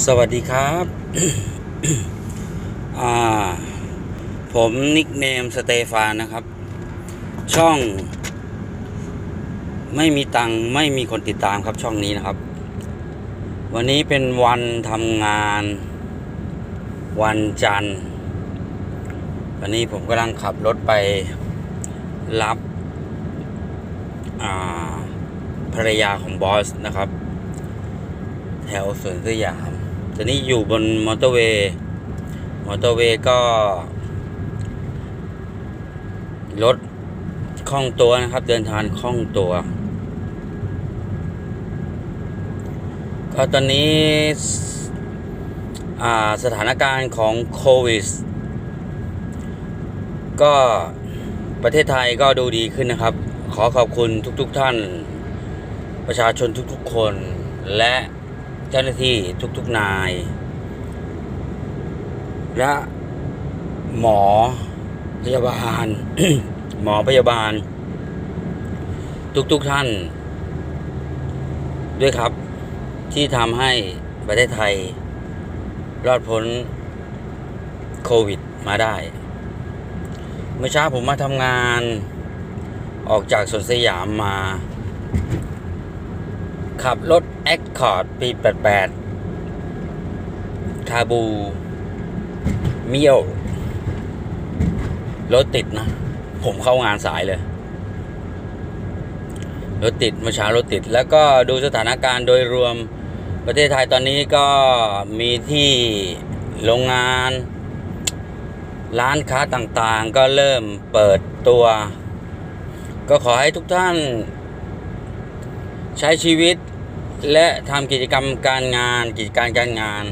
สวัสดีครับ ผมนิกเนมสเตฟานนะครับ ช่อง ไม่มีตังไม่มีคนติดตามครับช่องนี้นะครับ วันนี้เป็นวันทำงาน วันจันทร์ วันนี้ผมกำลังขับรถไปรับภรรยาของบอสนะครับ แถวสวนสยาม ตอนนี้อยู่บนมอเตอร์เวย์ มอเตอร์เวย์ก็ รถคล่องตัวนะครับ เดินทางคล่องตัว ก็ตอนนี้สอ่าสถานการณ์ของโควิดก็ประเทศไทยก็ดูดีขึ้นนะครับ ขอขอบคุณทุกๆทท่าน ประชาชนทุกๆคนและ เจ้าหน้าที่ทุกๆนาย และหมอพยาบาล หมอพยาบาล ทุกๆท่าน ด้วยครับ ที่ทำให้ประเทศไทย รอดพ้นโควิดมาได้ เมื่อเช้าผมมาทำงานออกจากสวนสยามมา ขับรถ Accord ปี 88 คาบู เมียว รถติดนะ ผมเข้างานสายเลย รถติดเมื่อเช้ารถติด แล้วก็ดูสถานการณ์โดยรวมประเทศไทยตอนนี้ก็มีที่โรงงาน ร้านค้าต่างๆ ก็เริ่มเปิดตัว ก็ขอให้ทุกท่าน ใช้ชีวิต และทำกิจกรรมการงานกิจการการงาน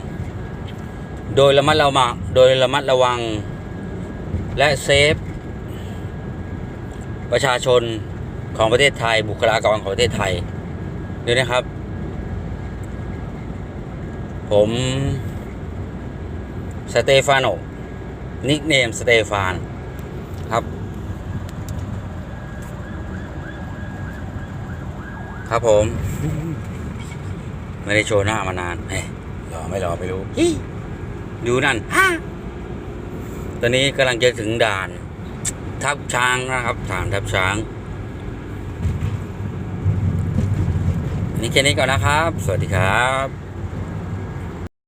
โดยระมัดระวังโดยระมัดระวัง และเซฟ ประชาชนของประเทศไทย บุคลากรของประเทศไทยด้วยนะครับ ผมสเตฟานโนนิกเนมสเตฟานครับ ครับผม ไม่ได้โชว์หน้ามานานเฮ้ยรอไม่รอไม่รู้ฮิดูนั่นฮ่าตอนนี้กำลังจะถึงด่าน ทับช้างนะครับด่านทับช้างนี่แค่นี้ก่อนนะครับ สวัสดีครับ